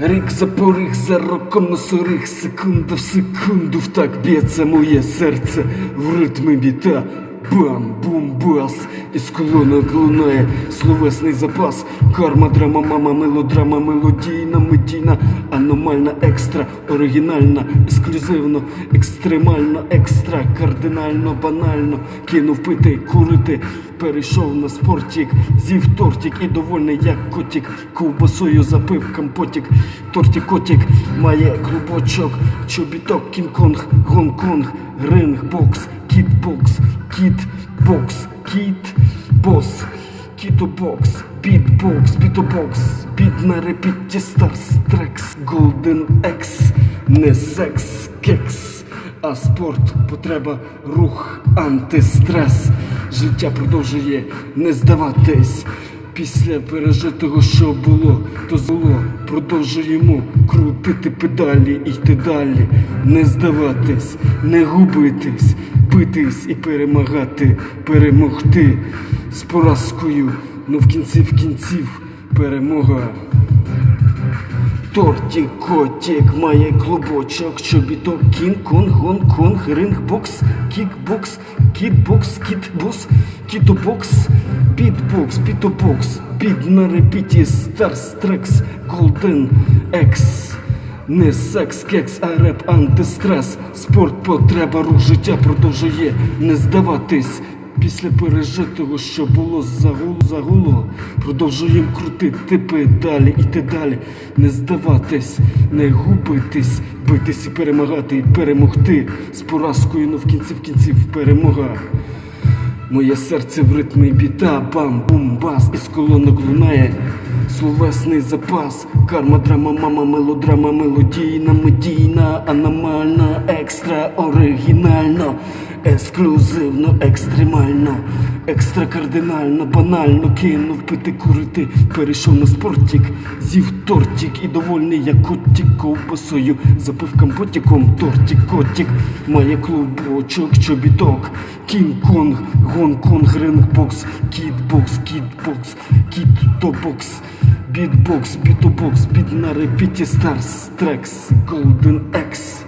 Рік за поріг, за роком носоріг, секунда в секунду в так б'ється моє серце в ритмі біта. Бам, бум, бас, із колонок лунає словесний запас. Карма, драма, мама, мелодрама, мелодійна, медійна, аномальна, екстра, оригінальна, ексклюзивно, екстремально, екстра, кардинально, банально. Кинув пити, курити, перейшов на спортік, з'їв тортик і довольний, як котик. Ковбасою запив компотик, тортик котик має клубочок, чобіток, кінг-конг, Гонконг, ринг, бокс, кіт-бокс, кіт-бокс, кіт-бос, кітобокс, бітбокс, бітобокс, біт на репіті, старс, трекс, голден екс, не секс, кекс. А спорт потреба, рух, антистрес. Життя продовжує не здаватись. Після пережитого, що було, то зло продовжуємо крутити педалі йти далі, не здаватись, не губитись, битись і перемагати, перемогти з поразкою, ну в кінці в кінців перемога. Тортик, котик, має клубочок, чобіток, кінг-конг, гонг-конг, ринг-бокс, кікбокс, кітбокс, кітбос, кітобокс, бітбокс, бітобокс, бід на репіті, старстрекс, голден, екс. Не секс, кекс, а реп, антистрес, спорт, потреба, рух, життя продовжує не здаватись. Після пережитого, що було загуло, загуло, продовжуємо крутити педалі, іти далі, не здаватись, не губитись, битись і перемагати, і перемогти. З поразкою, ну в кінці в кінців перемога. Моє серце в ритмі біта, бам, бум, бас, із колонок лунає словесний запас, карма, драма, мама, мелодрама, мелодійна, медійна, аномальна, екстра, оригінально, ексклюзивно, екстремально, екстра кардинально, банально кинув пити, курити, перейшов на спортик, з'їв тортик і довольний, як котик ковбасою, запив компотиком, тортик, котик, має клубочок, чобіток, кінг-конг, гонконг, рингбокс, кітбокс, кітбокс, кітобокс, бітбокс, бітобокс, біт на репіті, старс, трекс, голден екс.